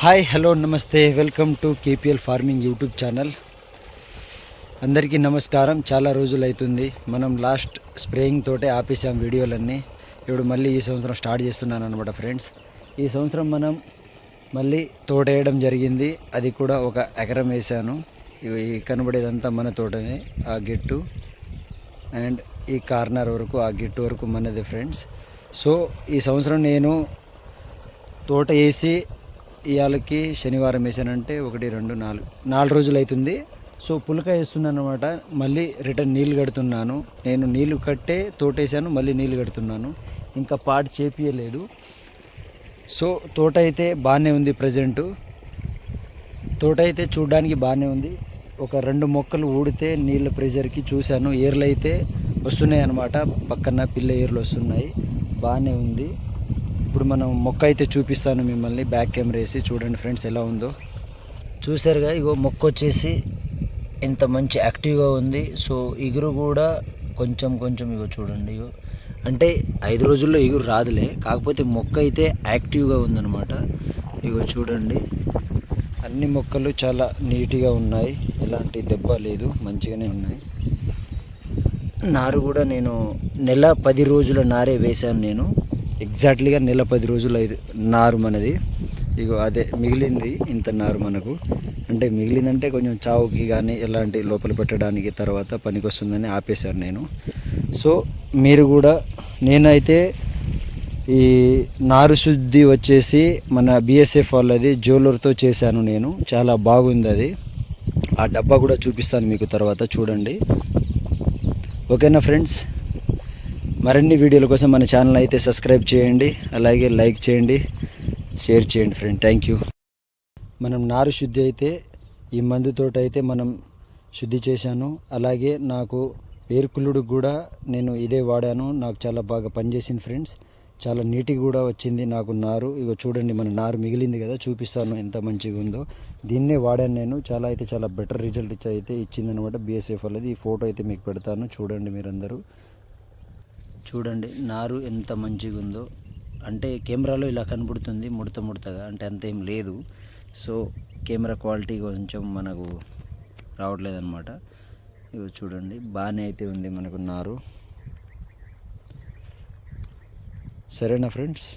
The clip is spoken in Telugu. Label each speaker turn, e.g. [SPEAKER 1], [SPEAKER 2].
[SPEAKER 1] హాయ్ హలో నమస్తే. Welcome to KPL farming YouTube channel. అందరికీ నమస్కారం. చాలా రోజులు అవుతుంది మనం లాస్ట్ స్ప్రేయింగ్ తోటే ఆపేసాం వీడియోలన్నీ. ఇప్పుడు మళ్ళీ ఈ సంవత్సరం స్టార్ట్ చేస్తున్నాను అనమాట ఫ్రెండ్స్. ఈ సంవత్సరం మనం మళ్ళీ తోట వేయడం జరిగింది. అది కూడా ఒక ఎకరం వేసాను కనబడేదంతా మన తోటనే ఆ గిట్టు. అండ్ ఈ కార్నర్ వరకు ఆ గిట్టు వరకు మనది ఫ్రెండ్స్. సో ఈ సంవత్సరం నేను తోట వేసి ఇవాళకి శనివారం వేసానంటే ఒకటి రెండు నాలుగు నాలుగు రోజులు అవుతుంది సో పులక వేస్తున్నాను అనమాట మళ్ళీ రిటర్న్ నీళ్ళు కడుతున్నాను. నేను నీళ్ళు కట్టే తోట వేసాను మళ్ళీ నీళ్ళు కడుతున్నాను. ఇంకా పాటు చేపియలేదు. సో తోట అయితే బాగానే ఉంది ప్రజెంటు. తోట అయితే చూడడానికి బాగానే ఉంది. ఒక రెండు మొక్కలు ఊడితే నీళ్ళ ప్రెషర్కి చూశాను. ఏర్లు అయితే వస్తున్నాయి అన్నమాట పక్కన పిల్ల ఏర్లు వస్తున్నాయి. బాగానే ఉంది. ఇప్పుడు మనం మొక్క అయితే చూపిస్తాను మిమ్మల్ని. బ్యాక్ కెమెరా వేసి చూడండి ఫ్రెండ్స్ ఎలా ఉందో. చూసారుగా ఇగో మొక్క వచ్చేసి ఎంత మంచి యాక్టివ్గా ఉంది. సో ఇగురు కూడా కొంచెం కొంచెం ఇగో చూడండి ఇగో. అంటే ఐదు రోజుల్లో ఇగురు రాదులే. కాకపోతే మొక్క అయితే యాక్టివ్గా ఉందన్నమాట. ఇగో చూడండి. అన్ని మొక్కలు చాలా నీట్గా ఉన్నాయి. ఎలాంటి దెబ్బ లేదు. మంచిగానే ఉన్నాయి. నారు కూడా నేను నెల పది రోజుల నారే వేశాను నేను. ఎగ్జాక్ట్లీగా నెల పది రోజులు అయితే నారు మనది. ఇగో అదే మిగిలింది ఇంత నారు మనకు. అంటే మిగిలిందంటే కొంచెం చావుకి కానీ ఎలాంటి లోపల పెట్టడానికి తర్వాత పనికొస్తుందని ఆపేశాను నేను. సో మీరు కూడా నేనైతే ఈ నారు శుద్ధి వచ్చేసి మన బిఎస్ఎఫ్ వాళ్ళది జ్యువెలర్తో చేశాను నేను. చాలా బాగుంది అది. ఆ డబ్బా కూడా చూపిస్తాను మీకు తర్వాత చూడండి. ఓకేనా ఫ్రెండ్స్? మరిన్ని వీడియోల కోసం మన ఛానల్ అయితే సబ్స్క్రైబ్ చేయండి అలాగే లైక్ చేయండి షేర్ చేయండి ఫ్రెండ్. థ్యాంక్ యూ మనం నారు శుద్ధి అయితే ఈ మందుతోటి అయితే మనం శుద్ధి చేశాను. అలాగే నాకు వేరుకుళ్ళుడు కూడా నేను ఇదే వాడాను. నాకు చాలా బాగా పనిచేసింది ఫ్రెండ్స్. చాలా నీట్గా కూడా వచ్చింది నాకు నారు. ఇగో చూడండి మన నారు మిగిలింది కదా చూపిస్తాను ఎంత మంచిగా ఉందో. దీన్నే వాడాను నేను. చాలా అయితే చాలా బెటర్ రిజల్ట్ ఇచ్చి అయితే ఇచ్చిందనమాట బీఎస్ఎఫ్ అనేది ఈ ఫోటో అయితే మీకు పెడతాను. చూడండి మీరందరూ. చూడండి నారు ఎంత మంచిగా ఉందో అంటే కెమెరాలో ఇలా కనబడుతుంది ముడత ముడతగా అంటే అంతేం లేదు. సో కెమెరా క్వాలిటీ కొంచెం మనకు రావట్లేదు అనమాట ఇవి చూడండి బాగానే అయితే ఉంది మనకు నారు. సరేనా ఫ్రెండ్స్?